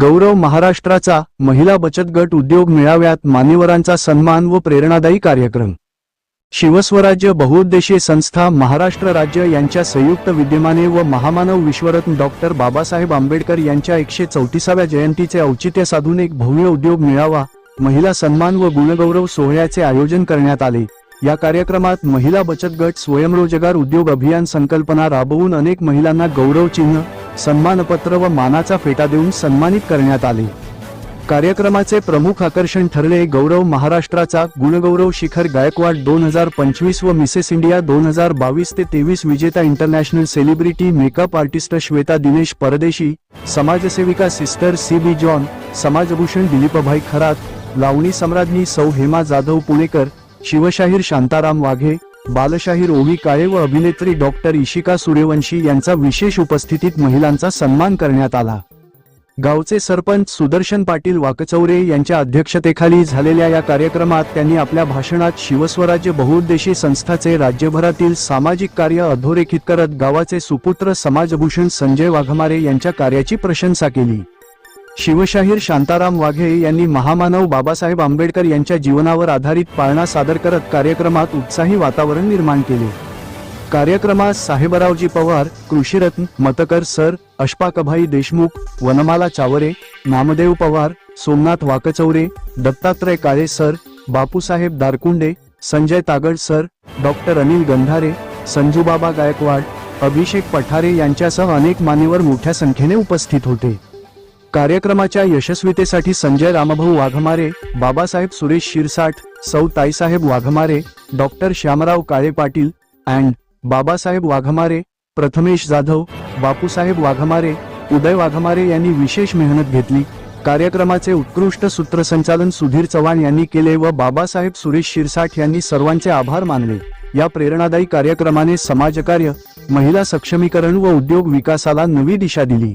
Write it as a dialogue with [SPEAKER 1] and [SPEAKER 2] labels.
[SPEAKER 1] गौरव महाराष्ट्राचा महिला बचत गट उद्योग मेळाव्यात मान्यवरांचा सन्मान व प्रेरणादायी कार्यक्रम. शिवस्वराज्य बहुउद्देशीय संस्था महाराष्ट्र राज्य यांच्या संयुक्त विद्यमाने व महामानव विश्वरत्न डॉक्टर बाबासाहेब आंबेडकर यांच्या एकशे चौतीसाव्या जयंतीचे औचित्य साधून एक भव्य उद्योग मेळावा महिला सन्मान व गुणगौरव सोहळ्याचे आयोजन करण्यात आले. या कार्यक्रमात महिला बचत गट स्वयंरोजगार उद्योग अभियान संकल्पना राबवून अनेक महिलांना गौरव चिन्ह सन्मानपत्र व मानाचा फेटा देऊन सन्मानित करण्यात आले. कार्यक्रमाचे प्रमुख आकर्षण ठरले गौरव महाराष्ट्राचा गुणगौरव शिखर गायकवाड दोन हजार पंचवीस व मिसेस इंडिया दोन हजार बावीस ते तेवीस विजेता international celebrity makeup artist Shweta Dinesh Pardeshi समाजसेविका सिस्टर सी बी जॉन समाजभूषण दिलीपभाई खरात लावणी सम्राज्ञी सौ हेमा जाधव पुणेकर शिवशाहीर शांताराम वाघे बालशाहीर ओवी काळे व अभिनेत्री डॉक्टर इशिका सूर्यवंशी यांचा विशेष उपस्थितीत महिलांचा सन्मान करण्यात आला. गावचे सरपंच सुदर्शन पाटील वाकचौरे यांच्या अध्यक्षतेखाली झालेल्या या कार्यक्रमात त्यांनी आपल्या भाषणात शिवस्वराज्य बहुउद्देशीय संस्थाचे राज्यभरातील सामाजिक कार्य अधोरेखित करत गावाचे सुपुत्र समाजभूषण संजय वाघमारे यांच्या कार्याची प्रशंसा केली. शिवशाहीर शांताराम वाघे यांनी महामानव बाबासाहेब आंबेडकर यांच्या जीवनावर आधारित पाळणा सादर करत कार्यक्रमात उत्साही वातावरण निर्माण केले. कार्यक्रमात Sahebraoji Pawar कृषीरत्न Matkar sir Ashpakbhai Deshmukh Vanmala Chavare Namdev Pawar Somnath Wakchaure Dattatray Kale sir Bapusaheb Darkunde Sanjay Tagad sir doctor Anil Gandhare Sanjubaba Gaikwad Abhishek Pathare यांच्यासह अनेक मान्यवर मोठ्या संख्येने उपस्थित होते. कार्यक्रमाच्या यशस्वीतेसाठी संजय रामभाऊ वाघमारे बाबासाहेब सुरेश शिरसाठ सौ ताईसाहेब वाघमारे डॉक्टर श्यामराव काळे पाटील अँड बाबासाहेब वाघमारे प्रथमेश जाधव बापूसाहेब वाघमारे उदय वाघमारे यांनी विशेष मेहनत घेतली. कार्यक्रमाचे उत्कृष्ट सूत्रसंचालन सुधीर चव्हाण यांनी केले व बाबासाहेब सुरेश शिरसाठ यांनी सर्वांचे आभार मानले. या प्रेरणादायी कार्यक्रमाने समाजकार्य महिला सक्षमीकरण व उद्योग विकासाला नवी दिशा दिली.